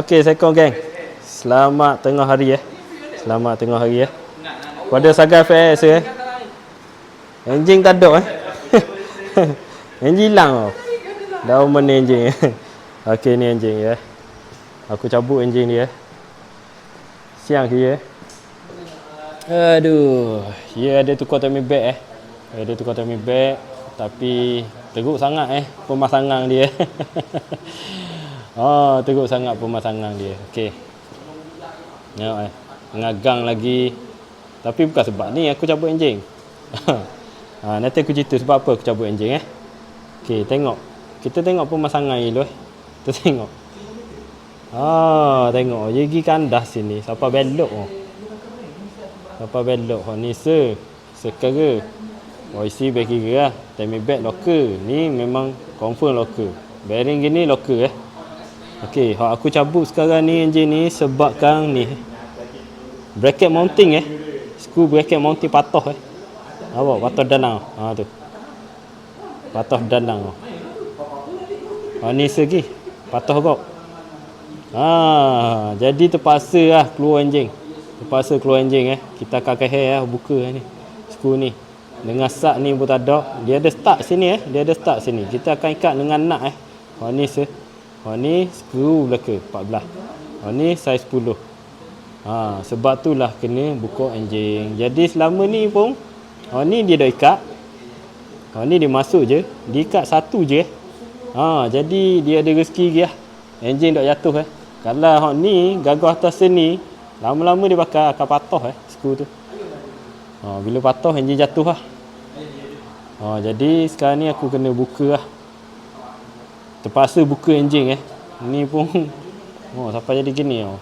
Okey, Sekong geng. Selamat tengah hari eh. Selamat tengah hari eh. Pada Sagai FS eh. Enjing tak ada eh. enjing hilang oh. Dah mana enjing. Okey ni enjing ya. Aku cabut enjing dia. Siang ke ya. Aduh, ya ada tukar timing bag eh. Ada tukar timing bag tapi teruk sangat eh pemasangan dia. oh, teruk sangat pemasangan dia. Okey. Tengok eh. Ngagang lagi. Tapi bukan sebab ni aku cabut enjing. ha, nanti aku cerita sebab apa aku cabut enjing eh. Okey, tengok. Kita tengok pemasangan dulu eh. Kita tengok. Ah, tengok. Dia pergi kandas sini. Siapa belok oh. Siapa belok oh ni se. Sekara. Oh isi bag kira lah. Timing bag locker. Ni memang confirm locker. Bearing gini locker eh. Okey, hak aku cabut sekarang ni enjin ni sebabkan ni bracket mounting eh. Screw bracket mounting patoh eh. Apa? Patoh danang. Ha tu. Patoh danang. Ha ni segi. Patoh kau. Ha, jadi terpaksa lah keluar enjing. Terpaksa keluar enjing eh. Kita akan keher lah buka ni. Screw ni. Dengan sat ni pun tak ada. Dia ada start sini eh. Dia ada start sini. Kita akan ikat dengan nak eh. Ha ni se. Ha ni skru belaka 14. Ha ni saiz 10. Ha sebab itulah kena buka enjing. Jadi selama ni pun ha ni dia dah ikat. Ha ni dia masuk je. Dia ikat satu je. Ha jadi dia ada rezeki lagi lah. Tak jatuh eh. Kalau hak ni gagah atas sini lama-lama dia bakal akan patah eh skru tu. Ha bila patah enjing jatuh lah. Ha jadi sekarang ni aku kena buka lah terpaksa buka enjing eh. Ni pun oh sampai jadi gini oh.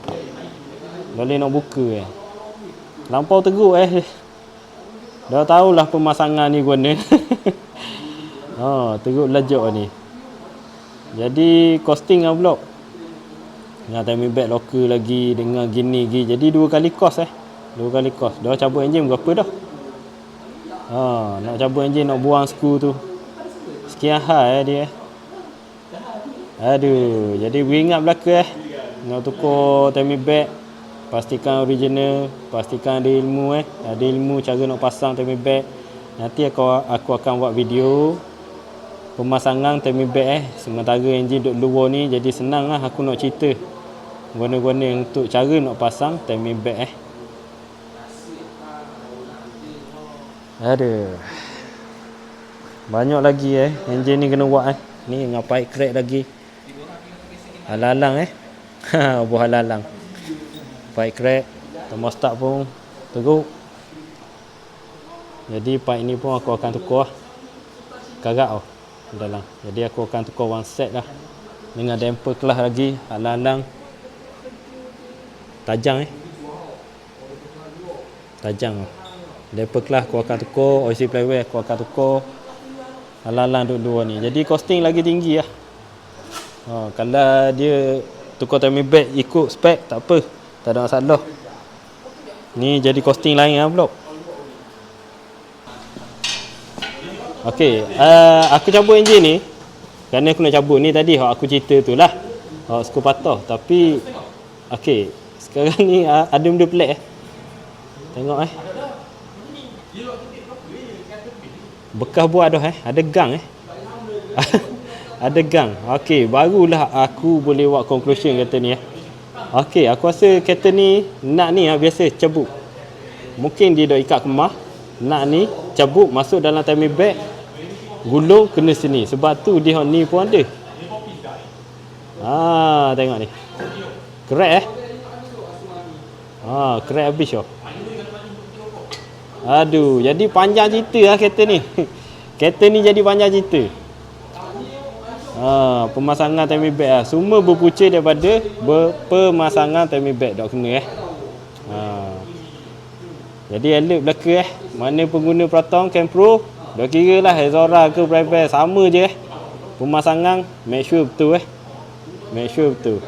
Boleh nak buka eh. Lampau teruk eh. Dah tahulah pemasangan ni guna. ha, teruk lejak ni. Jadi costing lah pula. Dengan timing bag locker lagi dengan gini lagi. Jadi dua kali kos eh. Dua kali kos. Dah cabut enjin berapa dah? Ha, nak cabut enjin nak buang skru tu. Sekian hal eh dia. Aduh, jadi beringat belaka eh. Nak tukar timing bag. Pastikan original, pastikan ada ilmu eh. Ada ilmu cara nak pasang timing bag. Nanti aku aku akan buat video pemasangan timing bag eh. Sementara enjin duduk luar ni jadi senang lah aku nak cerita. Guna-guna untuk cara nak pasang timing bag eh. Aduh. Banyak lagi eh. Enjin ni kena buat eh. Ni ngapai crack lagi. Halalang eh. Buah halalang. Pipe crack. Thermostat pun teruk. Jadi pipe ni pun aku akan tukar. Karat oh. Dalam. Jadi aku akan tukar one set lah. Dengan damper kelas lagi. Halalang. Tajam eh. Tajam oh. Damper kelas aku akan tukar. OC playway aku akan tukar. Halalang dua-dua ni. Jadi costing lagi tinggi lah. Ha, kalau dia tukar timing bag ikut spek tak apa. Tak ada masalah. Ni jadi costing lain lah pula. Okey, uh, aku cabut enjin ni. Kerana aku nak cabut ni tadi aku cerita tu lah. Hak skru patah tapi okey, sekarang ni uh, ada benda pelik eh. Tengok eh. Bekas buat dah eh, ada gang eh. ada gang. Okey, barulah aku boleh buat conclusion kata ni eh. Okey, aku rasa kereta ni nak ni ah biasa cabut. Mungkin dia dah ikat kemah. Nak ni cabut masuk dalam timing bag. Gulung kena sini. Sebab tu dia ni pun ada. Ah, tengok ni. Crack eh. Ah, crack habis oh. Aduh, jadi panjang cerita lah kereta ni. kereta ni jadi panjang cerita. Ha, pemasangan timing bag lah. Semua berpunca daripada ber, pemasangan timing bag dok kena eh. Ha. Jadi elok belaka eh. Mana pengguna Proton Cam Pro, dah kira lah Zora ke Brave sama je eh. Pemasangan make sure betul eh. Make sure betul.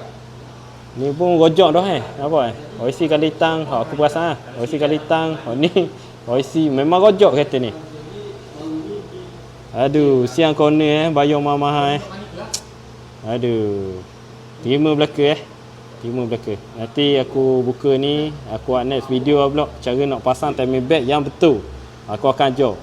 Ni pun rojok dah eh. Apa eh? OIC kali tang, ha, aku perasan ah. OIC kali tang, ha, ni OIC memang rojok kereta ni. Aduh, siang corner eh, bayar mahal-mahal eh. Aduh. terima belaka eh. Terima belaka. Nanti aku buka ni aku buat next video lah pula cara nak pasang timing belt yang betul. Aku akan ajar